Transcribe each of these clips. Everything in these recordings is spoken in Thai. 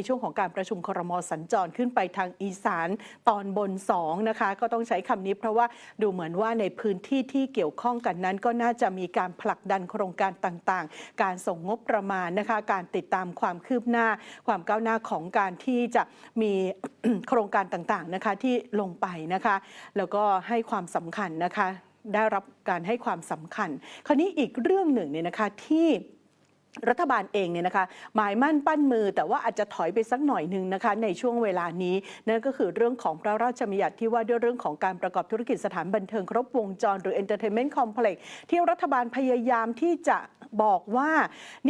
ในช่วงของการประชุมครมสัญจรขึ้นไปทางอีสานตอนบน2นะคะก็ต้องใช้คำนี้เพราะว่าดูเหมือนว่าในพื้นที่ที่เกี่ยวข้องกันนั้น ก็น่าจะมีการผลักดันโครงการต่างๆ การส่งงบประมาณนะคะการติดตามความคืบหน้า ความก้าวหน้าของการที่จะมีโครงการต่างๆนะคะที่ลงไปนะคะแล้วก็ให้ความสำคัญนะคะได้รับการให้ความสำคัญ คราวนี้อีกเรื่องหนึ่งเนี่ยนะคะที่ รัฐบาลเองเนี่ยนะคะหมายมั่นปั้นมือ แต่ว่าอาจจะถอยไปสักหน่อยหนึ่งนะคะในช่วงเวลานี้นั่นก็คือเรื่องของพระราชบัญญัติที่ว่าด้วยเรื่องของการประกอบธุรกิจสถานบันเทิงครบวงจรหรือ Entertainment Complex ที่รัฐบาลพยายามที่จะบอกว่า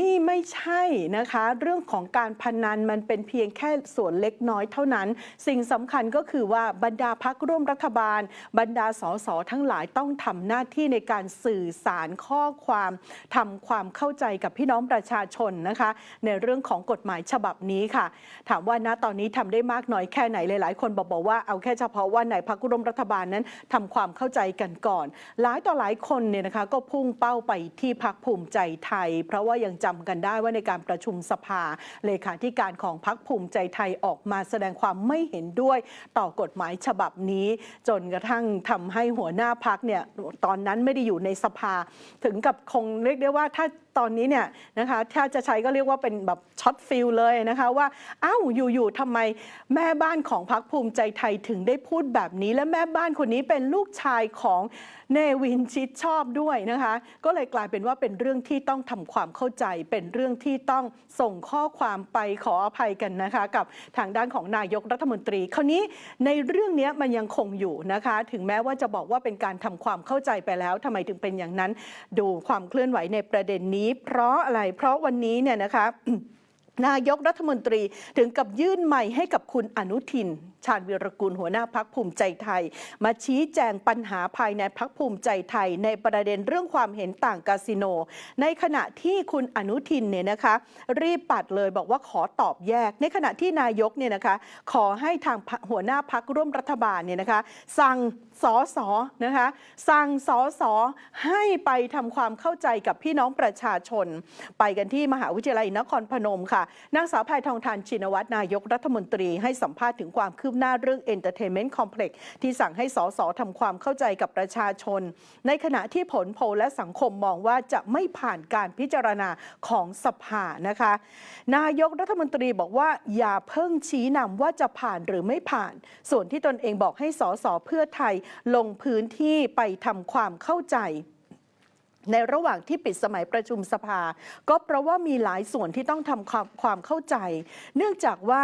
นี่ไม่ใช่นะคะ เรื่องของการพนันมันเป็นเพียงแค่ส่วนเล็กน้อยเท่านั้น สิ่งสำคัญก็คือว่าบรรดาพักร่วมรัฐบาล บรรดาสสทั้งหลายต้องทำหน้าที่ในการสื่อสารข้อความทำความเข้าใจกับพี่น้องประชาชนนะคะ ในเรื่องของกฎหมายฉบับนี้ค่ะ ถามว่าณตอนนี้ทำได้มากน้อยแค่ไหนหลาย ๆ คนบอกบอกว่าเอาแค่เฉพาะว่าในพักร่วมรัฐบาลนั้นทำความเข้าใจกันก่อน หลายต่อหลายคนเนี่ยนะคะก็พุ่งเป้าไปที่พักภูมิใจไทย เพราะว่ายังจำกันได้ว่าในการประชุมสภาเลขาธิการของพักภูมิใจไทยออกมาแสดงความไม่เห็นด้วยต่อกฎหมายฉบับนี้ จนกระทั่งทำให้หัวหน้าพักเนี่ยตอนนั้นไม่ได้อยู่ในสภา ถึงกับคงเรียกได้ว่าถ้าตอนนี้เนี่ยนะคะถ้าจะใช้ก็เรียกว่าเป็นแบบช็อตฟิลเลยนะคะว่าอ้าวอยู่ๆทำไมแม่บ้านของพักภูมิใจไทยถึงได้พูดแบบนี้ และแม่บ้านคนนี้เป็นลูกชายของเนวินชิดชอบด้วยนะคะ ก็เลยกลายเป็นว่าเป็นเรื่องที่ต้องทำความเข้าใจ เป็นเรื่องที่ต้องส่งข้อความไปขออภัยกันนะคะ กับทางด้านของนายกรัฐมนตรี คราวนี้ในเรื่องนี้มันยังคงอยู่นะคะ ถึงแม้ว่าจะบอกว่าเป็นการทำความเข้าใจไปแล้วทำไมถึงเป็นอย่างนั้น ดูความเคลื่อนไหวในประเด็นนี้เพราะอะไรเพราะวันนี้เนี่ยนะคะนายกรัฐมนตรีถึงกับยื่นใหม่ให้กับคุณอนุทิน ชาญวีรกุลหัวหน้าพักภูมิใจไทย มาชี้แจงปัญหาภายในพักภูมิใจไทย ในประเด็นเรื่องความเห็นต่างคาสิโน ในขณะที่คุณอนุทินเนี่ยนะคะ รีบปัดเลยบอกว่าขอตอบแยก ในขณะที่นายกเนี่ยนะคะ ขอให้ทางหัวหน้าพักร่วมรัฐบาลเนี่ยนะคะ สั่งสอสอนะคะ สั่งสอสอให้ไปทำความเข้าใจกับพี่น้องประชาชน ไปกันที่มหาวิทยาลัยนครพนมค่ะนางสาวภายทองทานชินวัตรนายกรัฐมนตรีให้สัมภาษณ์ถึงความคืบหน้าเรื่อง Entertainment Complex ที่สั่งให้สสทำความเข้าใจกับประชาชน ในขณะที่ผลโพลและสังคมมองว่าจะไม่ผ่านการพิจารณาของสภานะคะ นายกรัฐมนตรีบอกว่าอย่าเพิ่งชี้นำว่าจะผ่านหรือไม่ผ่าน ส่วนที่ตนเองบอกให้สสเพื่อไทยลงพื้นที่ไปทำความเข้าใจ ในระหว่างที่ปิดสมัยประชุมสภา ก็เพราะว่ามีหลายส่วนที่ต้องทำความความเข้าใจ เนื่องจากว่า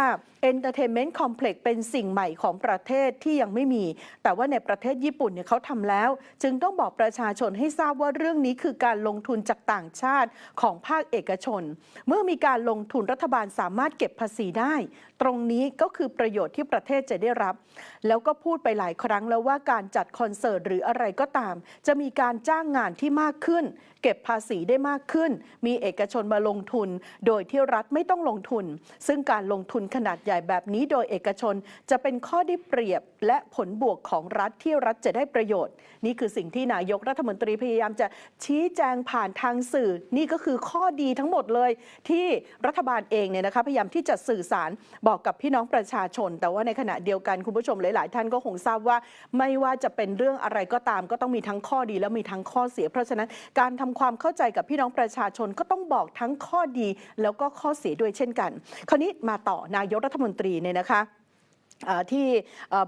Entertainment Complex เป็นสิ่งใหม่ของประเทศที่ยังไม่มี แต่ว่าในประเทศญี่ปุ่นเนี่ยเขาทำแล้ว จึงต้องบอกประชาชนให้ทราบว่าเรื่องนี้คือการลงทุนจากต่างชาติของภาคเอกชน เมื่อมีการลงทุนรัฐบาลสามารถเก็บภาษีได้ ตรงนี้ก็คือประโยชน์ที่ประเทศจะได้รับ แล้วก็พูดไปหลายครั้งแล้วว่าการจัดคอนเสิร์ตหรืออะไรก็ตาม จะมีการจ้างงานที่มากขึ้นเก็บภาษีได้มากขึ้น มีเอกชนมาลงทุน โดยที่รัฐไม่ต้องลงทุน ซึ่งการลงทุนขนาดใหญ่แบบนี้โดยเอกชนจะเป็นข้อได้เปรียบและผลบวกของรัฐที่รัฐจะได้ประโยชน์ นี่คือสิ่งที่นายกรัฐมนตรีพยายามจะชี้แจงผ่านทางสื่อ นี่ก็คือข้อดีทั้งหมดเลย ที่รัฐบาลเองเนี่ยนะคะพยายามที่จะสื่อสารบอกกับพี่น้องประชาชน แต่ว่าในขณะเดียวกันคุณผู้ชมหลาย ๆ ท่านก็คงทราบว่า ไม่ว่าจะเป็นเรื่องอะไรก็ตาม ก็ต้องมีทั้งข้อดีและมีทั้งข้อเสีย เพราะฉะนั้นการทำความเข้าใจกับพี่น้องประชาชนก็ต้องบอกทั้งข้อดีแล้วก็ข้อเสียด้วยเช่นกัน คราวนี้มาต่อนายกรัฐมนตรีเนี่ยนะคะ ที่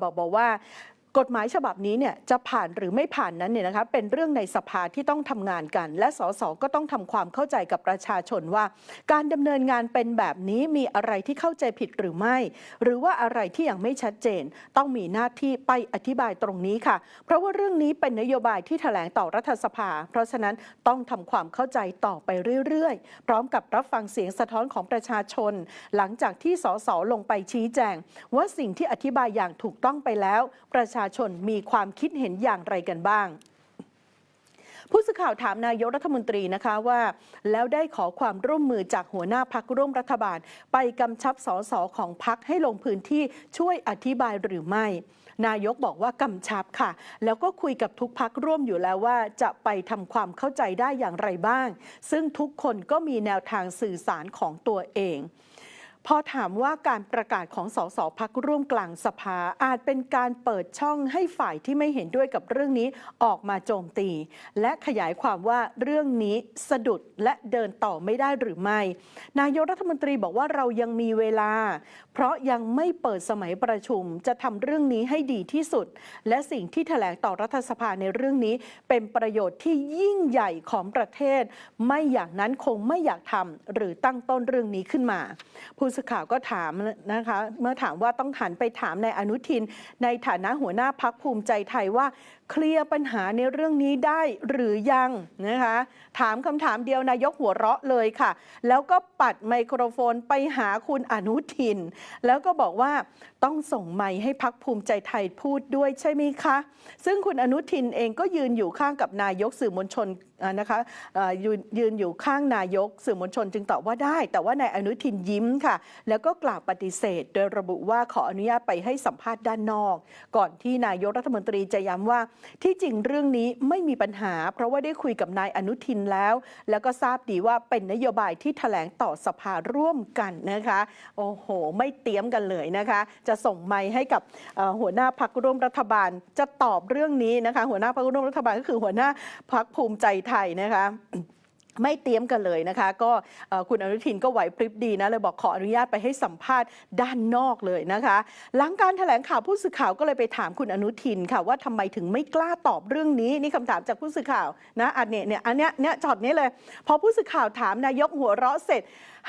บอกบอกว่า กฎหมายฉบับนี้เนี่ยจะผ่านหรือไม่ผ่านนั้นเนี่ยนะคะเป็นเรื่องในสภาที่ต้องทำงานกัน และสสก็ต้องทำความเข้าใจกับประชาชนว่า การดำเนินงานเป็นแบบนี้มีอะไรที่เข้าใจผิดหรือไม่ หรือว่าอะไรที่ยังไม่ชัดเจน ต้องมีหน้าที่ไปอธิบายตรงนี้ค่ะ เพราะว่าเรื่องนี้เป็นนโยบายที่แถลงต่อรัฐสภา เพราะฉะนั้นต้องทำความเข้าใจต่อไปเรื่อยๆ พร้อมกับรับฟังเสียงสะท้อนของประชาชน หลังจากที่สสลงไปชี้แจง ว่าสิ่งที่อธิบายอย่างถูกต้องไปแล้วประชาชนมีความคิดเห็นอย่างไรกันบ้างผู้สื่อข่าวถามนายกรัฐมนตรีนะคะว่า แล้วได้ขอความร่วมมือจากหัวหน้าพักร่วมรัฐบาล ไปกำชับสสของพักให้ลงพื้นที่ช่วยอธิบายหรือไม่ นายกบอกว่ากำชับค่ะ แล้วก็คุยกับทุกพักร่วมอยู่แล้วว่า จะไปทำความเข้าใจได้อย่างไรบ้าง ซึ่งทุกคนก็มีแนวทางสื่อสารของตัวเอง พอถามว่าการประกาศของสสพักร่วมกลางสภาอาจเป็นการเปิดช่องให้ฝ่ายที่ไม่เห็นด้วยกับเรื่องนี้ออกมาโจมตี และขยายความว่าเรื่องนี้สะดุดและเดินต่อไม่ได้หรือไม่ นายกรัฐมนตรีบอกว่าเรายังมีเวลา เพราะยังไม่เปิดสมัยประชุมจะทำเรื่องนี้ให้ดีที่สุด และสิ่งที่แถลงต่อรัฐสภาในเรื่องนี้ เป็นประโยชน์ที่ยิ่งใหญ่ของประเทศ ไม่อย่างนั้นคงไม่อยากทำหรือตั้งต้นเรื่องนี้ขึ้นมาผู้สื่อข่าวก็ถามนะคะ เมื่อถามว่าต้องหันไปถามนายอนุทิน ในฐานะหัวหน้าพักภูมิใจไทยว่า เคลียร์ปัญหาในเรื่องนี้ได้หรือยังนะคะ ถามคำถามเดียวนายกหัวเราะเลยค่ะ แล้วก็ปัดไมโครโฟนไปหาคุณอนุทิน แล้วก็บอกว่าต้องส่งไมค์ให้พักภูมิใจไทยพูดด้วยใช่ไหมคะ ซึ่งคุณอนุทินเองก็ยืนอยู่ข้างกับนายกสื่อมวลชนนะคะยยืนอยู่ข้างนายกสื่อมวลชนจึงตอบว่าได้ แต่ว่านายอนุทินยิ้มค่ะ แล้วก็กล่าวปฏิเสธ โดยระบุว่าขออนุญาตไปให้สัมภาษณ์ด้านนอก ก่อนที่นายกรัฐมนตรีจะย้ำว่าที่จริงเรื่องนี้ไม่มีปัญหา เพราะว่าได้คุยกับนายอนุทินแล้ว แล้วก็ทราบดีว่าเป็นนโยบายที่แถลงต่อสภาร่วมกันนะคะ โอ้โห ไม่เตรียมกันเลยนะคะ จะส่งไม้ให้กับหัวหน้าพักร่วมรัฐบาลจะตอบเรื่องนี้นะคะ หัวหน้าพักร่วมรัฐบาลก็คือหัวหน้าพักภูมิใจไทยนะคะ ไม่เตรียมกันเลยนะคะ ก็คุณอนุทินก็ไหวพริบดีนะเลยบอกขออนุญาตไปให้สัมภาษณ์ด้านนอกเลยนะคะ หลังการแถลงข่าวผู้สื่อข่าวก็เลยไปถามคุณอนุทินค่ะว่าทำไมถึงไม่กล้าตอบเรื่องนี้นี่คำถามจากผู้สื่อข่าวนะอันเนี้ยเนี่ยอันเนี้ยเนี่ยจอดนี้เลย พอผู้สื่อข่าวถามนายกหัวเราะเสร็จ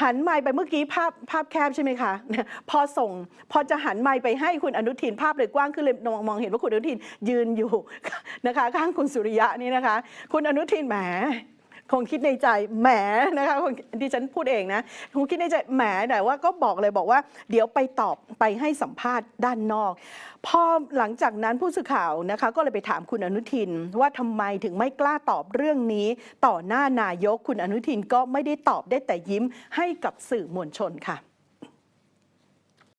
หันไมค์ไปเมื่อกี้ภาพภาพแคบใช่ไหมคะพอส่งพอจะหันไมค์ไปให้คุณอนุทินภาพเลยกว้างขึ้นเลยมองเห็นว่าคุณอนุทินยืนอยู่นะคะ ข้างคุณสุริยะนี่นะคะ คุณอนุทินแหม คงคิดในใจแหมนะคะคงดิฉันพูดเองนะคงคิดในใจแหมแต่ว่าก็บอกเลยบอกว่า เดี๋ยวไปตอบไปให้สัมภาษณ์ด้านนอก พอหลังจากนั้นผู้สื่อข่าวนะคะ ก็เลยไปถามคุณอนุทินว่าทำไมถึงไม่กล้าตอบเรื่องนี้ ต่อหน้านายกคุณอนุทินก็ไม่ได้ตอบได้แต่ยิ้มให้กับสื่อมวลชนค่ะ